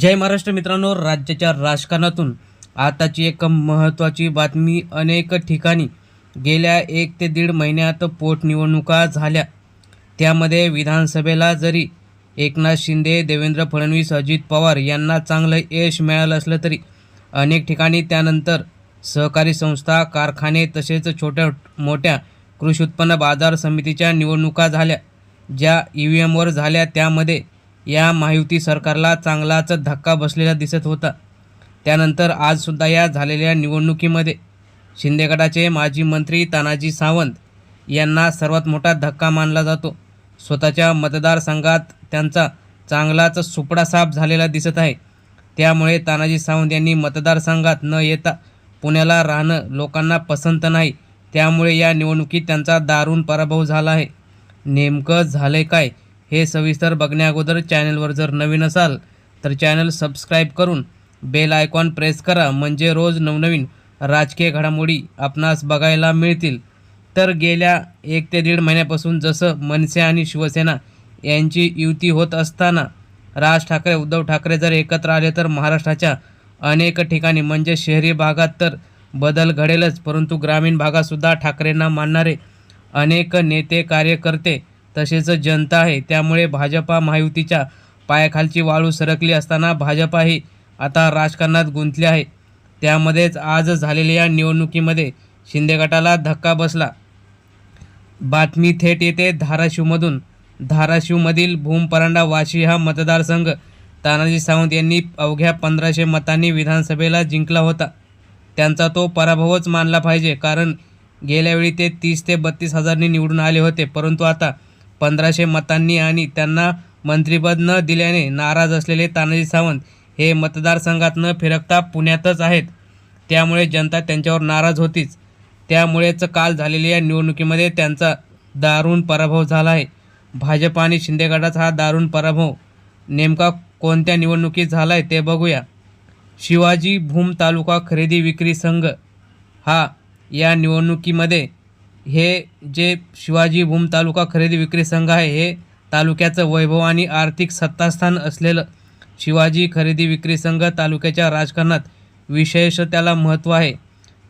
जय महाराष्ट्र मित्रांनो राज्याच्या राजकारणातून आताची एक महत्त्वाची बातमी अनेक ठिकाणी गेल्या एक ते दीड महिन्यात पोटनिवडणुका झाल्या. त्यामध्ये विधानसभेला जरी एकनाथ शिंदे देवेंद्र फडणवीस अजित पवार यांना चांगलं यश मिळालं असलं तरी अनेक ठिकाणी त्यानंतर सहकारी संस्था कारखाने तसेच छोट्या मोठ्या कृषी उत्पन्न बाजार समितीच्या निवडणुका झाल्या. ज्या ई व्ही एमवर झाल्या त्यामध्ये या महायुती सरकारला चांगलाच धक्का बसलेला दिसत होता. त्यानंतर आजसुद्धा या झालेल्या निवडणुकीमध्ये शिंदे गटाचे माजी मंत्री तानाजी सावंत यांना सर्वात मोठा धक्का मानला जातो. स्वतःच्या मतदारसंघात त्यांचा चांगलाच सुपडा साफ झालेला दिसत आहे. त्यामुळे तानाजी सावंत यांनी मतदारसंघात न येता पुण्याला राहणं लोकांना पसंत नाही. त्यामुळे या निवडणुकीत त्यांचा दारुण पराभव झाला आहे. नेमकं झालं काय? हे सविस्तर बघण्याअगोदर चॅनलवर जर नवीन असाल तर चॅनल सबस्क्राईब करून बेल आयकॉन प्रेस करा. म्हणजे रोज नवनवीन राजकीय घडामोडी आपणास बघायला मिळतील. तर गेल्या एक ते दीड महिन्यापासून जसं मनसे आणि शिवसेना यांची युती होत असताना राज ठाकरे उद्धव ठाकरे जर एकत्र आले तर महाराष्ट्राच्या अनेक ठिकाणी म्हणजे शहरी भागात तर बदल घडेलच. परंतु ग्रामीण भागातसुद्धा ठाकरेंना मानणारे अनेक नेते कार्यकर्ते तसेच जनता आहे. त्यामुळे भाजपा महायुतीच्या पायाखालची वाळू सरकली असताना भाजपा ही आता राजकारणात गुंतली आहे. त्यामध्येच आज झालेल्या या निवडणुकीमध्ये शिंदे गटाला धक्का बसला. बातमी थेट येते धाराशिवमधून. धाराशिवमधील भूमपरांडा वाशी हा मतदारसंघ तानाजी सावंत यांनी अवघ्या पंधराशे मतांनी विधानसभेला जिंकला होता. त्यांचा तो पराभवच मानला पाहिजे कारण गेल्यावेळी ते तीस ते बत्तीस हजारनी निवडून आले होते. परंतु आता पंधराशे मतांनी आणि त्यांना मंत्रिपद न दिल्याने नाराज असलेले तानाजी सावंत हे मतदारसंघात न फिरकता पुण्यातच आहेत. त्यामुळे जनता त्यांच्यावर नाराज होतीच. त्यामुळेच काल झालेल्या या निवडणुकीमध्ये त्यांचा दारुण पराभव झाला आहे. भाजप आणि शिंदे गटाचा हा दारुण पराभव नेमका कोणत्या निवडणुकीत झाला आहे ते बघूया. शिवाजी भूम तालुका खरेदी विक्री संघ हा या निवडणुकीमध्ये हे जे शिवाजी भूम तालुका खरेदी विक्री संघ आहे हे तालुक्याचं वैभव आणि आर्थिक सत्तास्थान असलेलं शिवाजी खरेदी विक्री संघ तालुक्याच्या राजकारणात विशेष त्याला महत्त्व आहे.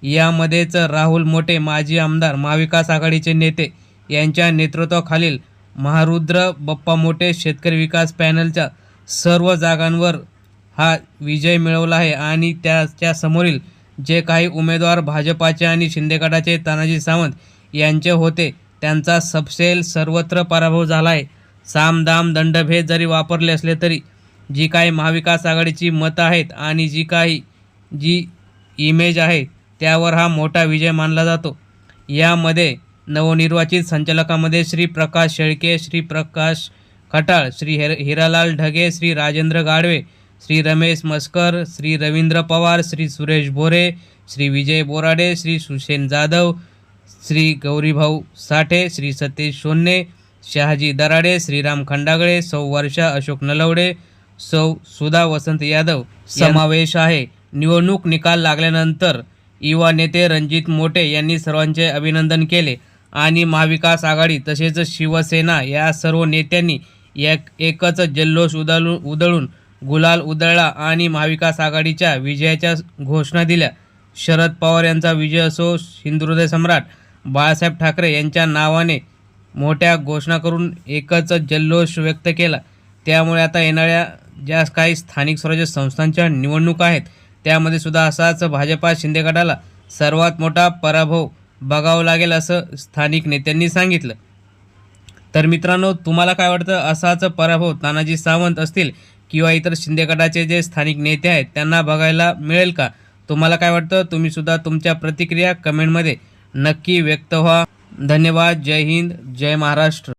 यामध्येच राहुल मोठे माजी आमदार महाविकास आघाडीचे नेते यांच्या नेतृत्वाखालील महारुद्र बप्पा मोठे शेतकरी विकास पॅनलच्या सर्व जागांवर हा विजय मिळवला आहे आणि त्याच्या समोरील जे काही उमेदवार भाजपाचे आणि शिंदे गटाचे तानाजी सावंत यांचे होते. त्यांचा सबसेल सर्वत्र पराभव झाला आहे सामदाम दंडभेद जरी वापरले असले तरी जी काही महाविकास आघाडीची मतं आहेत आणि जी काही जी इमेज आहे त्यावर हा मोठा विजय मानला जातो. यामध्ये नवनिर्वाचित संचालकामध्ये श्री प्रकाश शेळके श्री प्रकाश खटाळ श्री हिर हिरालाल ढगे श्री राजेंद्र गाडवे श्री रमेश मस्कर श्री रवींद्र पवार श्री सुरेश भोरे श्री विजय बोराडे श्री सुशेन जाधव श्री गौरीभाऊ साठे श्री सतीश सोन्ने शहाजी दराडे श्रीराम खंडागळे सौ वर्षा अशोक नलवडे सौ सुधा वसंत यादव समावेश आहे. निवडणूक निकाल लागल्यानंतर युवा नेते रणजित मोटे यांनी सर्वांचे अभिनंदन केले आणि महाविकास आघाडी तसेच शिवसेना या सर्व नेत्यांनी एक एकच जल्लोष उदळून उधळून गुलाल उधळला आणि महाविकास आघाडीच्या विजयाच्या घोषणा दिल्या. शरद पवार यांचा विजय असो हिंदुहृदय सम्राट बाळासाहेब ठाकरे यांच्या नावाने मोठ्या घोषणा करून एकच जल्लोष व्यक्त केला. त्यामुळे आता येणाऱ्या ज्या काही स्थानिक स्वराज्य संस्थांच्या निवडणुका आहेत त्यामध्ये सुद्धा असाच भाजपा शिंदे गटाला सर्वात मोठा पराभव बघावं लागेल असं स्थानिक नेत्यांनी सांगितलं. तर मित्रांनो तुम्हाला काय वाटतं? असाच पराभव तानाजी सावंत असतील किंवा इतर शिंदे गटाचे जे स्थानिक नेते आहेत त्यांना बघायला मिळेल का? तुम्हाला काय वाटतं? तुम्ही सुद्धा तुमच्या प्रतिक्रिया कमेंटमध्ये नक्की व्यक्त व्हा. धन्यवाद. जय हिंद. जय महाराष्ट्र.